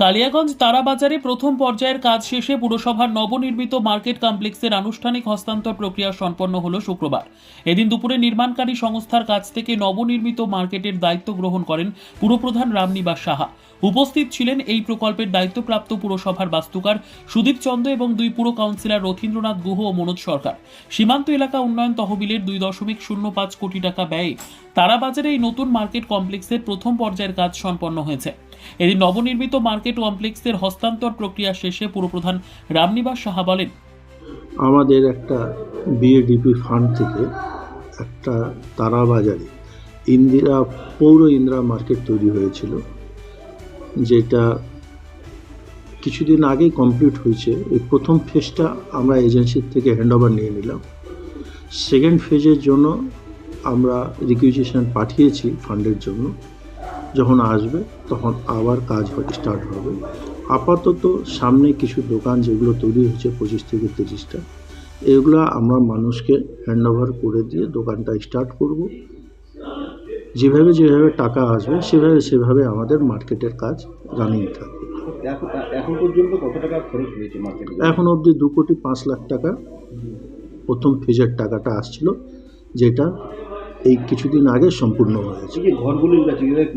কালিয়াগঞ্জ তারাবাজারে প্রথম পর্যায়ের কাজ শেষে পুরসভার নবনির্মিত মার্কেট কমপ্লেক্সের আনুষ্ঠানিক হস্তান্তর প্রক্রিয়া সম্পন্ন হল শুক্রবার। এদিন দুপুরে নির্মাণকারী সংস্থার কাছ থেকে নবনির্মিত মার্কেটের দায়িত্ব গ্রহণ করেন পুরপ্রধান রামনিবাস সাহা। উপস্থিত ছিলেন এই প্রকল্পের দায়িত্বপ্রাপ্ত পুরসভার বাস্তুকার সুদীপ চন্দ এবং দুই পুর কাউন্সিলর রথীন্দ্রনাথ গুহ ও মনোজ সরকার। সীমান্ত এলাকা উন্নয়ন তহবিলের দুই দশমিক শূন্য পাঁচ কোটি টাকা ব্যয়ে তারাবাজারে এই নতুন মার্কেট কমপ্লেক্সের প্রথম পর্যায়ের কাজ সম্পন্ন হয়েছে। এদিন নবনির্মিত মার্কেট কমপ্লেক্সের হস্তান্তর প্রক্রিয়া শেষে পুরপ্রধান রামনিবাস সাহা বলেন, আমাদের একটা বিএডিপি ফান্ড থেকে একটা তারাবাজারে ইন্দিরা, পৌর ইন্দিরা মার্কেট তৈরি হয়েছিল, যেটা কিছুদিন আগেই কমপ্লিট হয়েছে। এই প্রথম ফেজটা আমরা এজেন্সির থেকে হ্যান্ডওভার নিয়ে নিলাম। সেকেন্ড ফেজের জন্য আমরা রিকুইজিশন পাঠিয়েছি ফান্ডের জন্য। যখন আসবে তখন আবার কাজ স্টার্ট হবে। আপাতত সামনে কিছু দোকান যেগুলো তৈরি হয়েছে পঁচিশ থেকে তিরিশটা এগুলো আমরা মানুষকে হ্যান্ড ওভার করে দিয়ে দোকানটা স্টার্ট করব। যেভাবে যেভাবে টাকা আসবে সেভাবে সেভাবে আমাদের মার্কেটের কাজ রানিং থাকবে। এখন এখন পর্যন্ত কত টাকা খরচ হয়েছে মার্কেটে এখন অবধি দু কোটি পাঁচ লাখ টাকা প্রথম ফেজের টাকাটা আসছিল যেটা এই কিছুদিন আগে সম্পূর্ণ হয়েছে। যে ঘরগুলি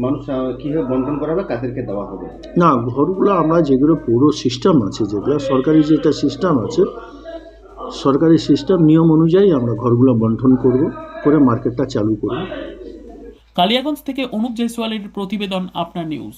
মানুষ কীভাবে কীভাবে বন্টন করা হবে কাদেরকে দেওয়া হবে? না ঘরগুলো আমরা যেগুলো পুরো সিস্টেম আছে যেগুলো সরকারি যেটা সিস্টেম আছে সরকারি সিস্টেম নিয়ম অনুযায়ী আমরা ঘরগুলো বন্টন করব করে মার্কেটটা চালু করব। কালিয়াগঞ্জ থেকে অনুপ জয়সওয়ালের প্রতিবেদন আপনার নিউজ